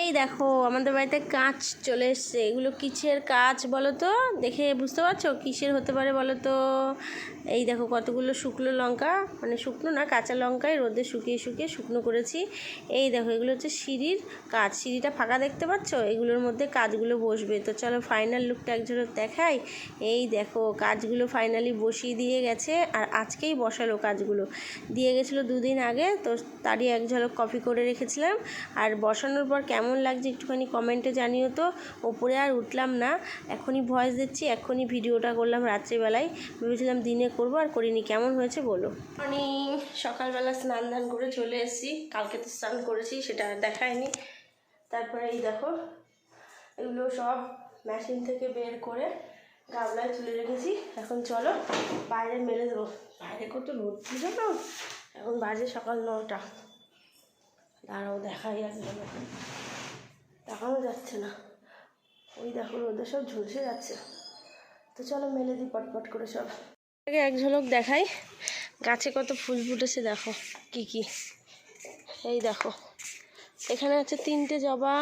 এই দেখো, আমাদের বাড়িতে কাঁচ চলে এসছে। এগুলো কিসের কাঁচ বলো তো? দেখে বুঝতে পারছ? কিসের হতে পারে বলো তো? এই দেখো, কতগুলো শুকনো লঙ্কা। মানে শুকনো না, কাঁচা লঙ্কায় রোদে শুকিয়ে শুকিয়ে শুকনো করেছি। এই দেখো, এগুলো হচ্ছে সিঁড়ির কাজ সিঁড়িটা ফাঁকা দেখতে পাচ্ছ? এগুলোর মধ্যে কাজগুলো বসবে। তো চলো ফাইনাল লুকটা এক ঝলক দেখাই। এই দেখো কাজগুলো ফাইনালি বসিয়ে দিয়ে গেছে। আর আজকেই বসালো কাজগুলো দিয়ে গেছিল দুদিন আগে, তো তারই এক ঝলক কপি করে রেখেছিলাম। আর বসানোর পর কেমন লাগছে, একটুখানি কমেন্টে জানিও তো। ওপরে আর উঠলাম না, এখনই ভয়েস দিচ্ছি, এখনই ভিডিওটা করলাম রাত্রিবেলায়। ভেবেছিলাম দিনে করব, আর করিনি। কেমন হয়েছে বলো? আমি সকালবেলা স্নান ধান করে চলে এসেছি, কালকে তো স্নান করেছি, সেটা দেখায়নি। তারপরে এই দেখো, এগুলো সব মেশিন থেকে বের করে গামলায় তুলে রেখেছি। এখন চলো, বাইরে মেলে দেবো। বাইরে কত রোদ ছিল না এখন বাজে সকাল নটা। দাঁড়াও, দেখাই একদম দেখানো যাচ্ছে না। ওই দেখো রোদে সব ঝলসে যাচ্ছে। তো চলো মেলে দিই পটপট করে সব। আগে এক ঝলক দেখাই। গাছে কত ফুল ফুটেছে দেখো, কি কি। এই দেখো, এখানে আছে তিনটে জবা,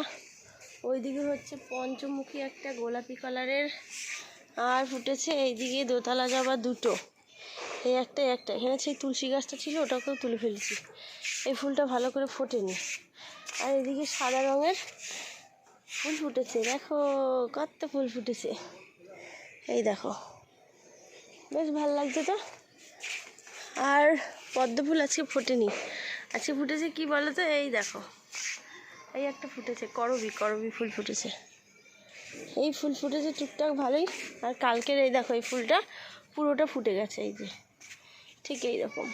ওইদিকে হচ্ছে পঞ্চমুখী একটা গোলাপি কালারের, আর ফুটেছে এইদিকে দোতলা জবা দুটো। এই একটা একটা। এখানে সেই তুলসী গাছটা ছিল, ওটাকেও তুলে ফেলেছি। এই ফুলটা ভালো করে ফোটেনি। আর এদিকে সাদা রঙের ফুল ফুটেছে, দেখো কত ফুল ফুটেছে। এই দেখো, বেশ ভালো লাগছে তো? আর পদ্ম ফুল আজকে ফোটেনি। আজকে ফুটেছে কি বলো তো এই দেখো, এই একটা ফুটেছে, করবি করবি ফুল ফুটেছে। এই ফুল ফুটেছে টুকটাক ভালোই, আর কালকের এই দেখো এই ফুলটা, পুরোটা ফুটে গেছে এই যে। ঠিক এইরকম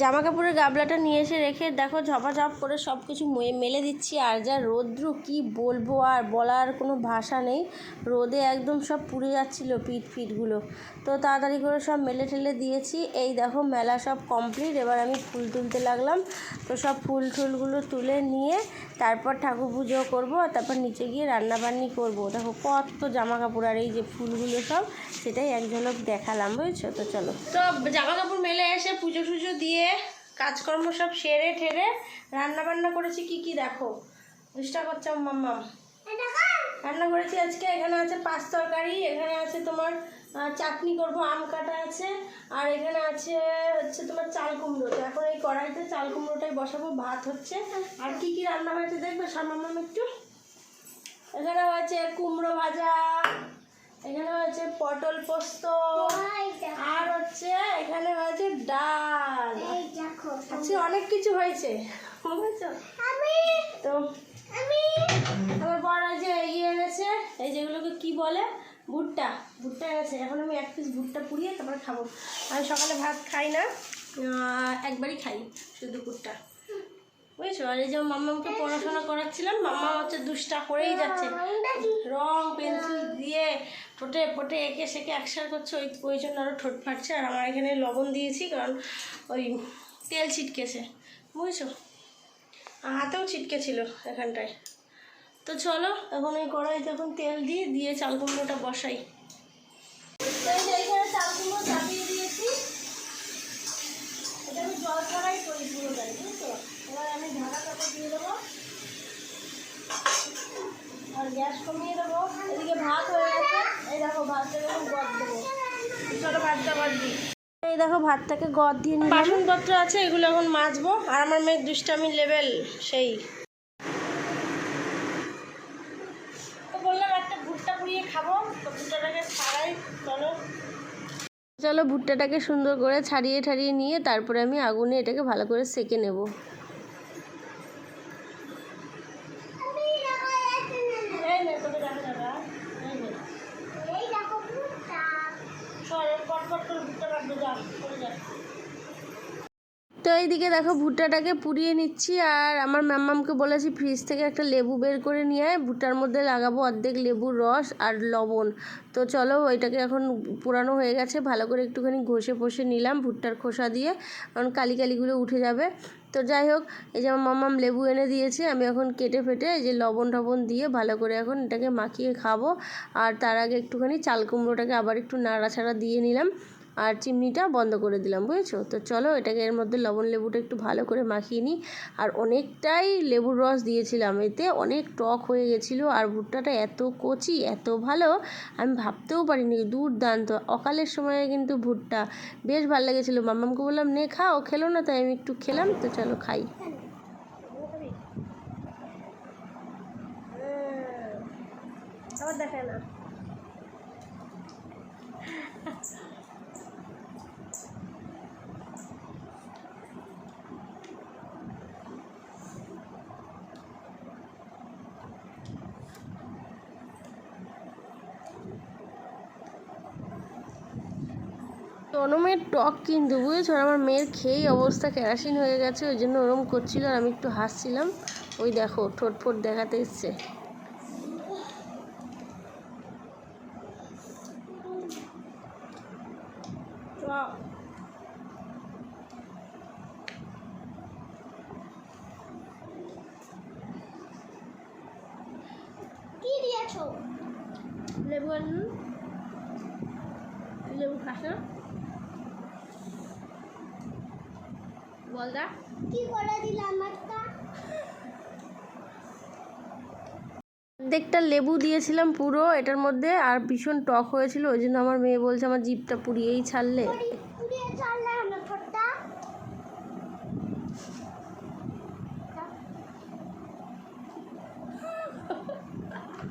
জামা কাপড়ের গাবলাটা নিয়ে এসে রেখে দেখো, ঝপাঝপ করে সব কিছু মেলে দিচ্ছি। আর যা রৌদ্র, কি বলব আর বলার কোনো ভাষা নেই। রোদে একদম সব পুড়ে যাচ্ছিল পিঠ ফিটগুলো। তো তাড়াতাড়ি করে সব মেলে ঠেলে দিয়েছি। এই দেখো, মেলা সব কমপ্লিট এবার আমি ফুল তুলতে লাগলাম। তো সব ফুল টুলগুলো তুলে নিয়ে তারপর ঠাকুর পুজো করব। আর তারপর নিচে গিয়ে রান্নাবান্নি করব। দেখো, কত জামা কাপড় আর এই যে ফুলগুলো সব, সেটাই এক ঝলক দেখালাম, বুঝছ? তো চলো। তো জামা কাপড় মেলে এসে পুজো টুজো দিয়ে কাজকর্ম সব সেরে ঠেরে রান্না বান্না করেছি কি কি দেখো? চেষ্টা করছে মাম্মাম? রান্না করেছি আজকে এখানে আছে পাঁচ তরকারি এখানে আছে তোমার চাটনি করব আম কাটা আছে আর এখানে আছে হচ্ছে তোমার চাল কুমড়ো তো এখন এই কড়াইতে চাল কুমড়োটাই বসাবো ভাত হচ্ছে। আর কি কি রান্না হয়েছে দেখবে সামান্য একটু। এখানে হয়েছে কুমড়ো ভাজা এখানে হয়েছে পটল পোস্ত আর হচ্ছে এখানে হয়েছে ডাল। আজকে অনেক কিছু হয়েছে। বুঝেছ তো আমার বড় যে ইয়ে এনেছে এই যেগুলোকে কি বলে? ভুট্টা। ভুট্টা এনেছে। এখন আমি এক পিস ভুট্টা পুড়িয়ে তারপরে খাব। আমি সকালে ভাত খাই না একবারই খাই শুধু ভুট্টা। বুঝেছ? আর এই যে মাম্মাকে পড়াশোনা করাচ্ছিলাম মাম্মা হচ্ছে দুষ্টা করেই যাচ্ছে। রং পেন্সিল দিয়ে ঠোঁটে ফোটে এঁকে সেকে একসাথে করছে ওই ওই জন্য আরও ঠোঁট ফাটছে। আর আমার এখানে লবণ দিয়েছি কারণ ওই তেল ছিটকেছে, বুঝেছ? হাতেও ছিটকে ছিল এখানটায়। তো চলো, এখন এই কড়াইতে এখন তেল দিয়ে দিয়ে চাল কুমড়োটা বসাই। তো দিয়েছি। এটা আমি জল এবার আমি দিয়ে দেবো। আর গ্যাস কমিয়ে দেবো। এদিকে ভাত হয়ে গেছে। এই দেখো আমি গদ দেবো। চলো ভাতটা গদ দিই। এই দেখো ভাতটাকে গদ দিয়ে নিই বাসনপত্র আছে এগুলো এখন মাজবো। আর আমার মেয়ের দুষ্টামি লেভেল সেই। তো বললাম একটা ভুট্টা পুড়িয়ে খাব। তো ভুট্টাটাকে ছাড়াই চলো। চলো ভুট্টাটাকে সুন্দর করে ছাড়িয়ে ঠাড়িয়ে নিয়ে তারপরে আমি আগুনে এটাকে ভালো করে সেকে নেব এই নে, তোকে দেখা যাবে, আয়। এই নে। সর, পট পট করে ভুট্টা কাটবে, যা, করে যা। তো এইদিকে দেখো ভুট্টাটাকে পুড়িয়ে নিচ্ছি আর আমার ম্যামামকে বলেছি ফ্রিজ থেকে একটা লেবু বের করে নিয়ে আয়। ভুট্টার মধ্যে লাগাবো অর্ধেক লেবুর রস আর লবণ। তো চলো ওইটাকে এখন পুরানো হয়ে গেছে, ভালো করে একটুখানি ঘষে ফষে নিলাম ভুট্টার খোসা দিয়ে। কারণ কালি কালিগুলো উঠে যাবে। তো যাই হোক, এই যে আমার মামাম লেবু এনে দিয়েছে, আমি এখন কেটে ফেটে এই যে লবণ টবণ দিয়ে ভালো করে এখন এটাকে মাখিয়ে খাব। আর তার আগে একটুখানি চাল কুমড়োটাকে আবার একটু নাড়াছাড়া দিয়ে নিলাম। আর চিমনিটা বন্ধ করে দিলাম, বুঝেছ? তো চলো এটাকে এর মধ্যে লবণ লেবুটা একটু ভালো করে মাখিয়ে নিই। আর অনেকটাই লেবুর রস দিয়েছিলাম, এতে অনেক টক হয়ে গেছিল আর ভুট্টাটা এত কচি, এত ভালো, আমি ভাবতেও পারিনি দুর্দান্ত। অকালের সময়ে কিন্তু ভুট্টা বেশ ভালো লেগেছিলো। মাম্মামকে বললাম, নে, খাও, খেলো না, তাই আমি একটু খেলাম, তো চলো খাই। আবার দেখায় না। তনমের টক কিন্তু বুঝেছ? আমার মেয়ের খেয়েই অবস্থা কেরাসিন হয়ে গেছে ওই জন্য ওরম করছিল আর আমি একটু হাসছিলাম। ওই দেখো ঠোঁট ফোট দেখাতে এসছে। লেবু লেবু খাস। না বল দা। কি করে দিলাম একটা অর্ধেকটা লেবু দিয়েছিলাম পুরো এটার মধ্যে আর ভীষণ টক হয়েছিল ওই জন্য আমার মেয়ে বলছে আমার জিপটা পুড়িয়েই ছাড়লে আমার ঠোঁটটা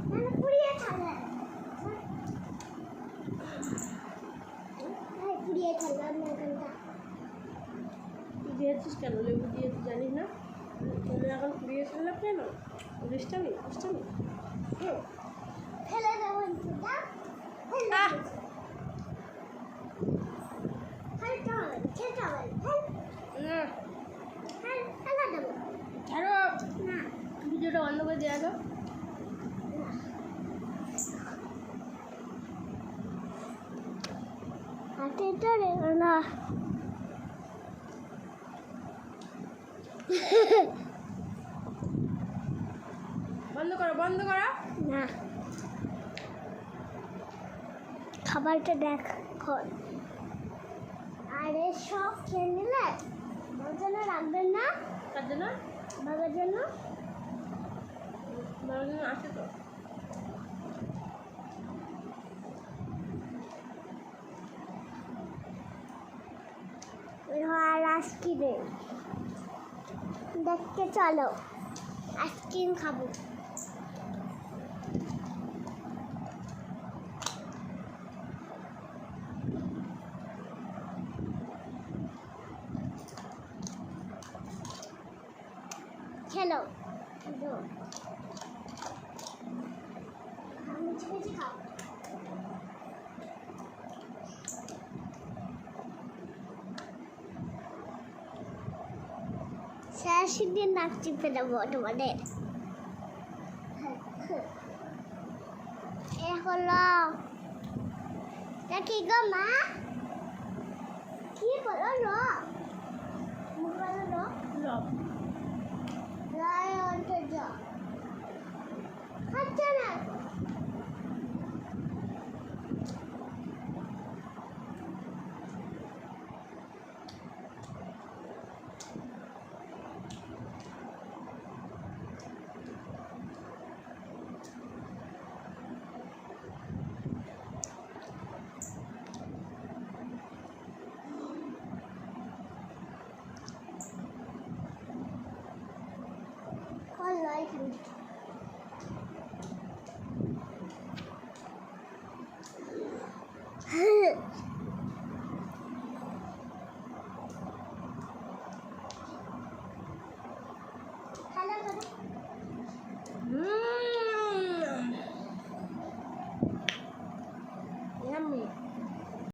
মানে পুড়িয়ে ছাড়লে হ্যাঁ, পুড়িয়ে ছাড়লাম না এখানটা তুই দিয়েছিস কেন লেবু দিয়েছিস জানিস না তোদের এখন পুড়িয়ে ছাড়লাম কেন? দুষ্টামি দুষ্টামি। ফেলে না। ভিডিওটা বন্ধ করে দেওয়া হাতে ধরে না বন্ধ করো। করো না খাবারটা দেখ আরে সব খেয়ে নিলে? ওর জন্য রাখবেন না? তার জন্য? বাবার জন্য? বাবার জন্য আছে তো। আর আইসক্রিম। দেখতে চলো আইসক্রিম খাব। খেলো। মিছি খাও নাক চিপে দেবো তোমাদের। এ হলো। কি গো মা? কি র মুখ বলো